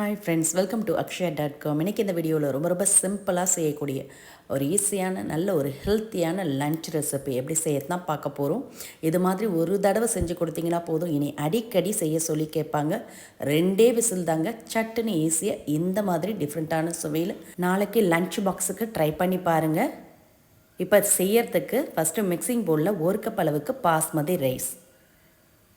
Hi friends welcome to Akshaya dot com இன்றைக்கி இந்த வீடியோவில் ரொம்ப ரொம்ப சிம்பிளாக செய்யக்கூடிய ஒரு ஈஸியான நல்ல ஒரு ஹெல்த்தியான லஞ்ச் ரெசிபி எப்படி செய்யறதுனா பார்க்க போகிறோம் இது மாதிரி ஒரு தடவை செஞ்சு கொடுத்தீங்கன்னா போதும். இனி அடிக்கடி செய்ய சொல்லி கேட்பாங்க. ரெண்டே விசில் தாங்க. சட்டுன்னு ஈஸியாக இந்த மாதிரி டிஃப்ரெண்ட்டான சுவையில் நாளைக்கு லஞ்ச் பாக்ஸுக்கு ட்ரை பண்ணி பாருங்கள் இப்போ செய்யறதுக்கு ஃபஸ்ட்டு மிக்சிங் பவுலில் ஒரு கப் அளவுக்கு பாஸ்மதி ரைஸ்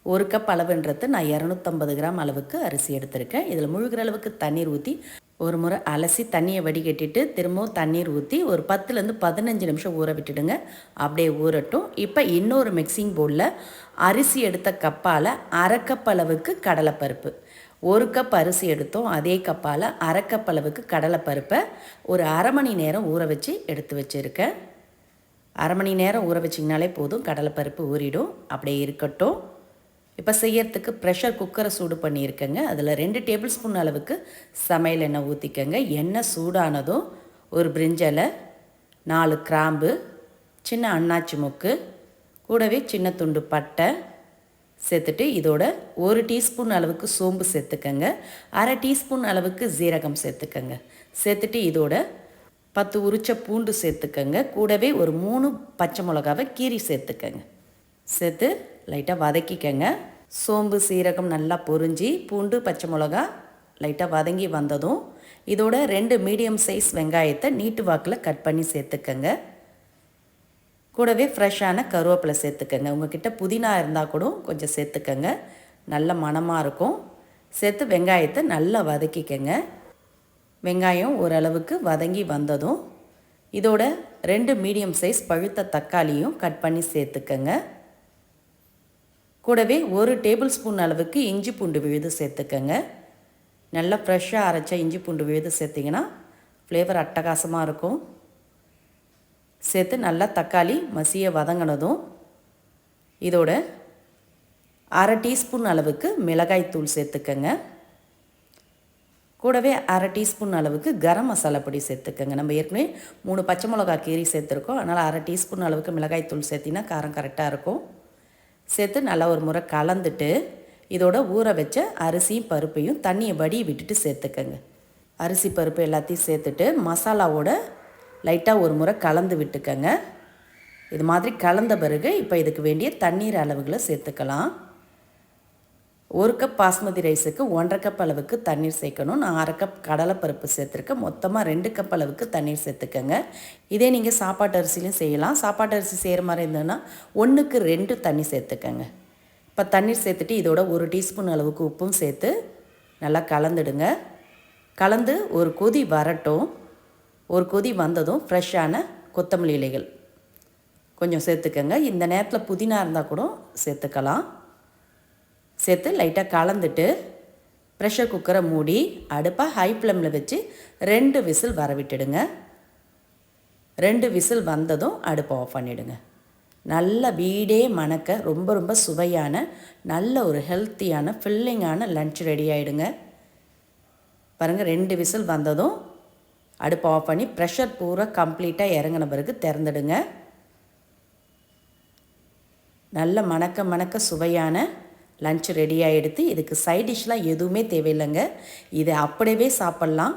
ஒரு கப் அளவுன்றது நான் இரநூத்தம்பது கிராம் அளவுக்கு அரிசி எடுத்திருக்கேன். இதில் முழுகிற அளவுக்கு தண்ணீர் ஊற்றி ஒரு முறை அலசி தண்ணியை வடிகட்டிட்டு திரும்பவும் தண்ணீர் ஊற்றி ஒரு பத்துலேருந்து பதினஞ்சு நிமிஷம் ஊற விட்டுடுங்க. அப்படியே ஊறட்டும். இப்போ இன்னொரு மிக்சிங் பவுலில் அரிசி எடுத்த கப்பால் அரை கப் அளவுக்கு கடலைப்பருப்பு. ஒரு கப் அரிசி எடுத்தோம். அதே கப்பால் அரை கப் அளவுக்கு கடலைப்பருப்பை ஒரு அரை மணி நேரம் ஊற வச்சு எடுத்து வச்சுருக்கேன். அரை மணி நேரம் ஊற வச்சிங்கனாலே போதும். கடலைப்பருப்பு ஊறிடும். அப்படியே இருக்கட்டும். இப்போ செய்யறதுக்கு ப்ரெஷர் குக்கரை சூடு பண்ணியிருக்கேங்க. அதில் ரெண்டு டேபிள் ஸ்பூன் அளவுக்கு சமையல் எண்ணெய் ஊற்றிக்கங்க எண்ணெய் சூடானதும் ஒரு பிரிஞ்சலை நாலு கிராம்பு சின்ன அண்ணாச்சி முக்கு கூடவே சின்ன துண்டு பட்டை சேர்த்துட்டு இதோட ஒரு டீஸ்பூன் அளவுக்கு சோம்பு சேர்த்துக்கங்க. அரை டீஸ்பூன் அளவுக்கு ஜீரகம் சேர்த்துக்கங்க. சேர்த்துட்டு இதோட பத்து உரிச்ச பூண்டு சேர்த்துக்கங்க. கூடவே ஒரு மூணு பச்சை மிளகாவை கீரி சேர்த்துக்கங்க. சேர்த்து லைட்டாக வதக்கிக்கங்க. சோம்பு சீரகம் நல்லா பொரிஞ்சு பூண்டு பச்சை மிளகா லைட்டாக வதங்கி வந்ததும் இதோட ரெண்டு மீடியம் சைஸ் வெங்காயத்தை நீட்டு வாக்கில் கட் பண்ணி சேர்த்துக்கங்க. கூடவே ஃப்ரெஷ்ஷான கருவேப்பிலை சேர்த்துக்கங்க. உங்ககிட்ட புதினா இருந்தால் கூட கொஞ்சம் சேர்த்துக்கங்க. நல்ல மணமாக இருக்கும். சேர்த்து வெங்காயத்தை நல்லா வதக்கிக்கங்க. வெங்காயம் ஓரளவுக்கு வதங்கி வந்ததும் இதோட ரெண்டு மீடியம் சைஸ் பழுத்த தக்காளியும் கட் பண்ணி சேர்த்துக்கங்க. கூடவே ஒரு டேபிள் ஸ்பூன் அளவுக்கு இஞ்சி பூண்டு விழுது சேர்த்துக்கங்க. நல்லா ஃப்ரெஷ்ஷாக அரைச்ச இஞ்சி பூண்டு விழுது சேர்த்திங்கன்னா ஃப்ளேவர் அட்டகாசமாக இருக்கும். சேர்த்து நல்லா தக்காளி மசிய வதங்கினதும் இதோட அரை டீஸ்பூன் அளவுக்கு மிளகாய் தூள் சேர்த்துக்கங்க. கூடவே அரை டீஸ்பூன் அளவுக்கு கரம் மசாலா பொடி சேர்த்துக்கங்க. நம்ம ஏற்கனவே மூணு பச்சை மிளகா கீரி சேர்த்துருக்கோம். அதனால் அரை டீஸ்பூன் அளவுக்கு மிளகாய் தூள் சேர்த்திங்கன்னா காரம் கரெக்டாக இருக்கும். சேர்த்து நல்லா ஒரு முறை கலந்துட்டு இதோட ஊற வச்ச அரிசியும் பருப்பையும் தண்ணியை வடி விட்டுட்டு சேர்த்துக்கங்க. அரிசி பருப்பு எல்லாத்தையும் சேர்த்துட்டு மசாலாவோட லைட்டாக ஒரு முறை கலந்து விட்டுக்கங்க. இது மாதிரி கலந்த பிறகு இப்போ இதுக்கு வேண்டிய தண்ணீர் அளவுகளை சேர்த்துக்கலாம். ஒரு கப் பாஸ்மதி ரைஸுக்கு ஒன்றரை கப் அளவுக்கு தண்ணீர் சேர்க்கணும். நான் அரை கப் கடலைப்பருப்பு சேர்த்துருக்கேன். மொத்தமாக ரெண்டு கப் அளவுக்கு தண்ணீர் சேர்த்துக்கங்க. இதே நீங்கள் சாப்பாட்டு அரிசிலையும் செய்யலாம். சாப்பாட்டு அரிசி செய்கிற மாதிரி இருந்ததுன்னா ஒன்றுக்கு ரெண்டு தண்ணி சேர்த்துக்கோங்க. இப்போ தண்ணீர் சேர்த்துட்டு இதோட ஒரு டீஸ்பூன் அளவுக்கு உப்பும் சேர்த்து நல்லா கலந்துடுங்க. கலந்து ஒரு கொதி வரட்டும். ஒரு கொதி வந்ததும் ஃப்ரெஷ்ஷான கொத்தமல்லி இலைகள் கொஞ்சம் சேர்த்துக்கோங்க. இந்த நேரத்தில் புதினா இருந்தால் கூட சேர்த்துக்கலாம். சேர்த்து லைட்டாக கலந்துட்டு ப்ரெஷர் குக்கரை மூடி அடுப்பாக ஹை ஃப்ளேமில் வச்சு ரெண்டு விசில் வர விட்டுடுங்க ரெண்டு விசில் வந்ததும் அடுப்பை ஆஃப் பண்ணிவிடுங்க நல்ல வீடே மணக்க ரொம்ப ரொம்ப சுவையான நல்ல ஒரு ஹெல்த்தியான ஃபில்லிங்கான லன்ச் ரெடி ஆகிடுங்க பாருங்கள் ரெண்டு விசில் வந்ததும் அடுப்பை ஆஃப் பண்ணி ப்ரெஷர் பூரா கம்ப்ளீட்டாக இறங்கின பிறகு திறந்துடுங்க. நல்ல மணக்க மணக்க சுவையான லன்ச் ரெடியாக எடுத்து இதுக்கு சைட் டிஷ்லாம் எதுவுமே தேவையில்லைங்க. இதை அப்படியே சாப்பிட்லாம்.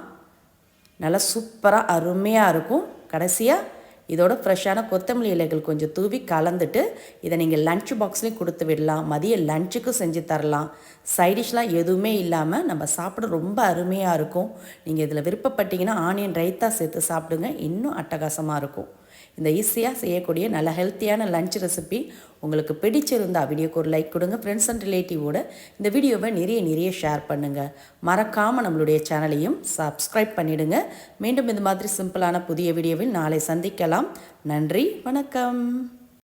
நல்லா சூப்பராக அருமையாக இருக்கும். கடைசியாக இதோட ஃப்ரெஷ்ஷான கொத்தமல்லி இலைகள் கொஞ்சம் தூவி கலந்துட்டு இதை நீங்கள் லன்ச் பாக்ஸ்லேயும் கொடுத்து விடலாம். மதிய லன்ச்சுக்கும் செஞ்சு தரலாம். சைடிஷ்லாம் எதுவுமே இல்லாமல் நம்ம சாப்பிட ரொம்ப அருமையாக இருக்கும். நீங்கள் இதில் விருப்பப்பட்டீங்கன்னா ஆனியன் ரைத்தா சேர்த்து சாப்பிடுங்க. இன்னும் அட்டகாசமாக இருக்கும். இந்த ஈஸியாக செய்யக்கூடிய நல்ல ஹெல்த்தியான லஞ்ச் ரெசிபி உங்களுக்கு பிடிச்சிருந்தா வீடியோக்கு ஒரு லைக் கொடுங்க. ஃப்ரெண்ட்ஸ் அண்ட் ரிலேட்டிவோட இந்த வீடியோவை நிறைய நிறைய ஷேர் பண்ணுங்கள் மறக்காமல் நம்மளுடைய சேனலையும் சப்ஸ்கிரைப் பண்ணிவிடுங்க மீண்டும் இந்த மாதிரி சிம்பிளான புதிய வீடியோவில் நாளை சந்திக்கலாம். நன்றி வணக்கம்.